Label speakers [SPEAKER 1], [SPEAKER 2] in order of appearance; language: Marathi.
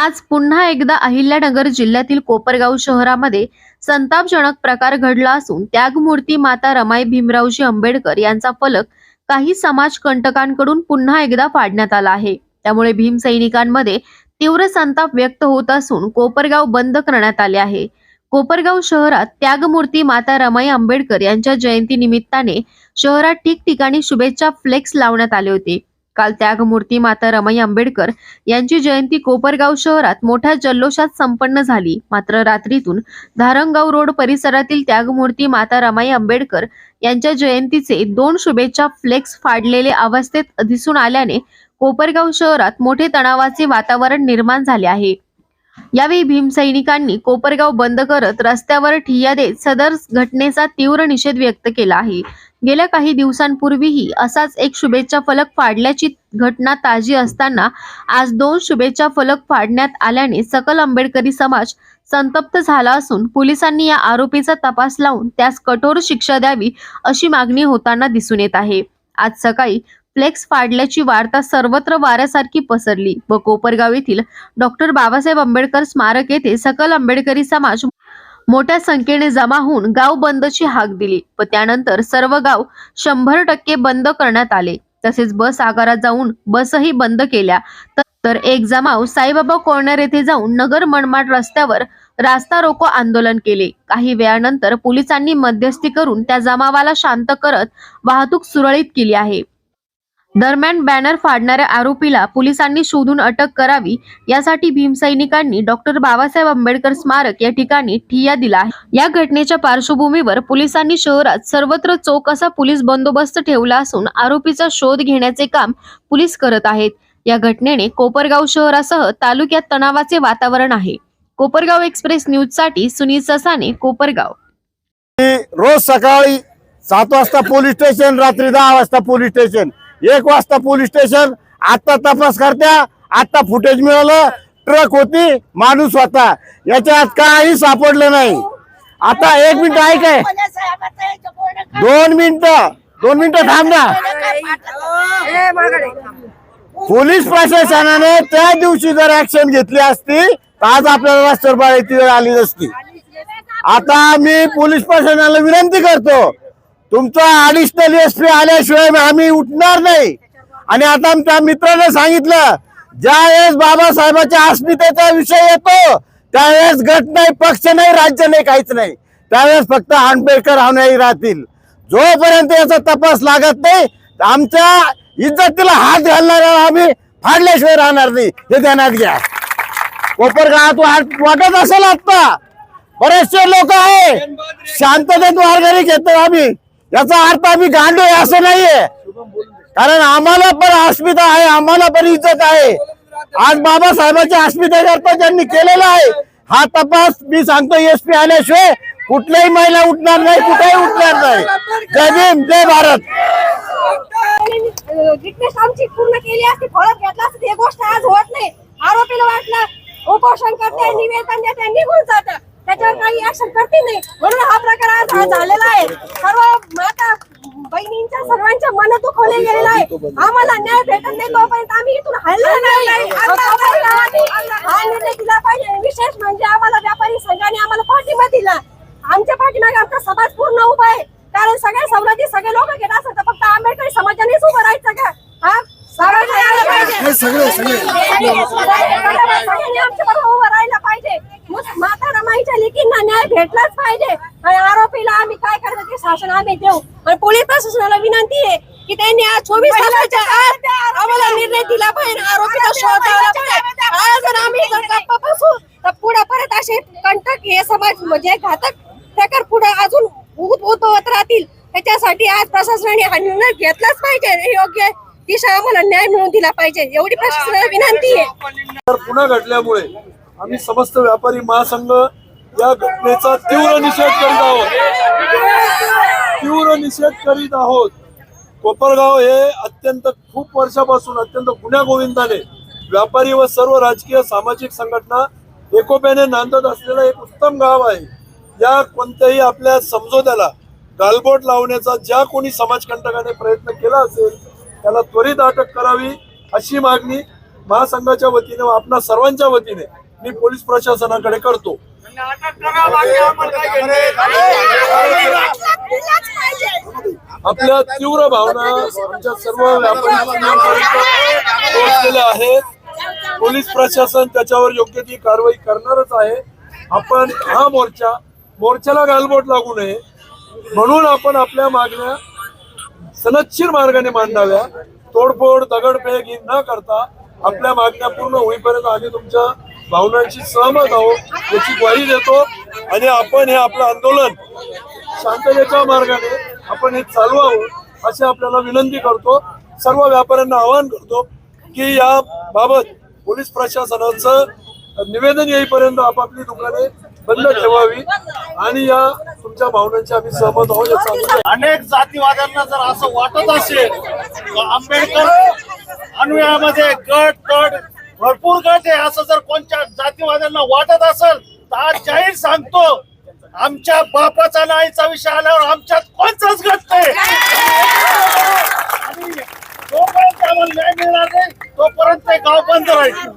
[SPEAKER 1] आज पुन्हा एकदा अहिल्यानगर जिल्ह्यातील कोपरगाव शहरामध्ये संतापजनक प्रकार घडला असून त्यागमूर्ती माता रमाई भीमरावजी आंबेडकर यांचा फलक काही समाज कंटकांकडून पुन्हा एकदा फाडण्यात आला आहे. त्यामुळे भीमसैनिकांमध्ये तीव्र संताप व्यक्त होत असून कोपरगाव बंद करण्यात आले आहे. कोपरगाव शहरात त्यागमूर्ती माता रमाई आंबेडकर यांच्या जयंती निमित्ताने शहरात ठिकठिकाणी शुभेच्छा फ्लेक्स लावण्यात आले होते. काल त्यागमूर्ती माता रमाई आंबेडकर यांची जयंती कोपरगाव शहरात मोठ्या जल्लोषात संपन्न झाली. मात्र रात्रीतून धारणगाव रोड परिसरातील त्यागमूर्ती माता रमाई आंबेडकर यांच्या जयंतीचे दोन शुभेच्छा फ्लेक्स फाडलेले अवस्थेत दिसून आल्याने कोपरगाव शहरात मोठे तणावाचे वातावरण निर्माण झाले आहे. यावेळी भीमसैनिकांनी कोपरगाव बंद करत रस्त्यावर ठिय्या देत सदर घटनेचा तीव्र निषेध व्यक्त केला आहे. गेल्या काही दिवसांपूर्वीही असाच एक शुभेच्छा फलक फाडल्याची घटना ताजी असताना आज दोन शुभेच्छा फलक फाडण्यात आल्याने सकल आंबेडकरी समाज संतप्त झाला असून पोलिसांनी या आरोपीचा तपास लावून त्यास कठोर शिक्षा द्यावी अशी मागणी होताना दिसून येत आहे. आज सकाळी फ्लेक्स फाडल्याची वार्ता सर्वत्र वाऱ्यासारखी पसरली. व कोपरगाव येथील डॉक्टर बाबासाहेब आंबेडकर स्मारक येथे सकल आंबेडकरी समाज मोठ्या संख्येने जमा होऊन गाव बंदची हाक दिली व त्यानंतर सर्व गाव शंभर टक्के बंद करण्यात आले. तसेच बस आगारात जाऊन बसही बंद केल्या. तर एक जमाव साईबाबा कॉर्नर येथे जाऊन नगर मनमाड रस्त्यावर रास्ता रोको आंदोलन केले. काही वेळानंतर पोलिसांनी मध्यस्थी करून त्या जमावाला शांत करत वाहतूक सुरळीत केली आहे. दरम्यान बॅनर फाडणाऱ्या आरोपीला पोलिसांनी शोधून अटक करावी यासाठी भीमसैनिकांनी डॉक्टर बाबासाहेब आंबेडकर स्मारक या ठिकाणी ठिय्या दिला आहे. या घटनेच्या पार्श्वभूमीवर पोलिसांनी शहरात सर्वत्र चोख असा पोलीस बंदोबस्त ठेवला असून आरोपीचा शोध घेण्याचे काम पोलीस करत आहेत. या घटनेने कोपरगाव शहरासह तालुक्यात तणावाचे वातावरण आहे. कोपरगाव एक्सप्रेस न्यूजसाठी सुनील ससाने कोपरगाव.
[SPEAKER 2] रोज सकाळी सात वाजता पोलीस स्टेशन रात्री दहा वाजता पोलीस स्टेशन. एक वाजता पोलीस स्टेशन आता तपास करत्या आता फुटेज मिळालं ट्रक होती माणूस होता. याच्यात काही सापडलं नाही. आता एक मिनिट ऐक आहे दोन मिनिटं दोन मिनिटं थांब ना. पोलीस प्रशासनाने त्या दिवशी जर ऍक्शन घेतली असती तर आज आपल्याला रस्त्यावर वेळ आली नसती. आता मी पोलीस प्रशासनाला विनंती करतो तुमचा अडिशनल एस पी आल्याशिवाय आम्ही उठणार नाही. आणि आता आमच्या मित्राने सांगितलं ज्या वेळेस बाबासाहेबांच्या अस्मितेचा विषय येतो त्यावेळेस गट नाही पक्ष नाही राज्य नाही काहीच नाही. त्यावेळेस फक्त आंबेडकर अनुयायी राहतील. जोपर्यंत याचा तपास लागत नाही आमच्या इज्जतीला हात घालणार आम्ही फाडल्याशिवाय राहणार नाही. हे ध्यानात घ्या. कोपरगावात वाट- वाटत असेल आता बरेचसे लोक आहे. शांततेत वारकरी घेतो आम्ही. याचा अर्थ आम्ही गांडो आहे असं नाहीये. कारण आम्हाला पण अस्मिता आहे आम्हाला पण इज्जत आहे. आज बाबासाहेबांच्या अस्मितेकरता ज्यांनी केलेला आहे हा तपास मी सांगतो एस पी आल्याशिवाय कुठल्याही महिला उठणार नाही कुठेही उठणार नाही. जय भीम जय भारत.
[SPEAKER 3] रिक्वेस्ट आमची पूर्ण केली असती फळत घेतला असती ही गोष्ट आज होत नाही. आरोपीला वाटलं उपोषण करते निवेदन देते निघून जात. त्याच्यावर काही ऍक्शन करते नाही म्हणून हा प्रकार आज हा झालेला आहे. सर्व माता बहिणींच्या सर्वांच्या मन दुखवले गेलेलं आहे. आम्हाला न्याय भेटत नाही तोपर्यंत आम्ही इथून हलणार नाही हा निर्णय दिला पाहिजे. विशेष म्हणजे आम्हाला व्यापारी संघाने आम्हाला पाठिंबा दिला. आमच्या पाठीमागे आमचा समाज पूर्ण उभा आहे. कारण सगळे सवलती सगळे लोक घेत असतात. फक्त आंबेडकरी समाजानेच उभं राहायचं का? हा. सगळ्यांनी आमच्या बरोबर उभं राहायला पाहिजे मग माता रमाईच्या लेकींना न्याय भेटलाच पाहिजे. आणि आरोपीला आम्ही काय करायचं ते शासन आम्ही देऊ. आणि पोलीस प्रशासनाला विनंती आहे की त्यांनी आज चोवीस तासाच्या आत आम्हाला निर्णय दिला पाहिजे. आरोपीला शोध लावला पाहिजे. आज जर आम्ही जर गप्प बसू तर पुढे परत असे कंटक हे समाज म्हणजे घातक प्रकार पुढे अजून उद्भवत राहतील. त्याच्यासाठी आज प्रशासनाने हा निर्णय घेतलाच पाहिजे. योग्य दिशा आम्हाला न्याय मिळवून दिला पाहिजे. एवढी प्रशासनाला विनंती आहे.
[SPEAKER 4] तर पुन्हा घडल्यामुळे आम्ही समस्त व्यापारी महासंघ या घटनेचा तीव्र निषेध करीत आहोत. तीव्र निषेध करीत आहोत. कोपरगाव हे अत्यंत खूप वर्षापासून अत्यंत गुन्ह्या गोविंदाने व्यापारी व सर्व राजकीय सामाजिक संघटना एकोप्याने नांदत असलेलं एक उत्तम गाव आहे. या कोणत्याही आपल्या समजोत्याला गालबोट लावण्याचा ज्या कोणी समाजकंटकाने प्रयत्न केला असेल त्याला त्वरित अटक करावी अशी मागणी महासंघाच्या वतीने व आपणा सर्वांच्या वतीने मी पोलीस प्रशासनाकडे करतो. आपल्या तीव्र भावना आमच्या सर्व पोहोचलेल्या आहेत. पोलीस प्रशासन त्याच्यावर योग्य ती कारवाई करणारच आहे. आपण हा मोर्चा मोर्चाला गालबोट लागू नये. म्हणून आपण आपल्या मागण्या सनदशीर मार्गाने मांडाव्या. तोडफोड दगडफेक ही न करता आपल्या मागण्या पूर्ण होईपर्यंत आम्ही तुमच्या भावनांशी सहमत आहोत याची ग्वाही देतो. आणि आपण हे आपलं आंदोलन शांततेच्या मार्गाने आपण हे चालवावं अशी आपल्याला विनंती करतो. सर्व व्यापाऱ्यांना आवाहन करतो की या बाबत पोलीस प्रशासनाचं निवेदन येईपर्यंत आपापली दुकाने बंद ठेवावी आणि या तुमच्या भावनांची आम्ही सहमत आहोत याचा
[SPEAKER 5] अनेक जातीवाद्यांना जर असं वाटत असेल आंबेडकर अनुयायामध्ये गट गट भरपूर गट आहे असं जर कोणत्या जातीवाद्यांना वाटत असेल तर आज जाहीर सांगतो आमच्या बापाचा नाईचा आईचा विषय आल्यावर आमच्यात कोणताच गट नाही. आणि आम्हाला न्याय मिळणार नाही तोपर्यंत गाव बंद राहील.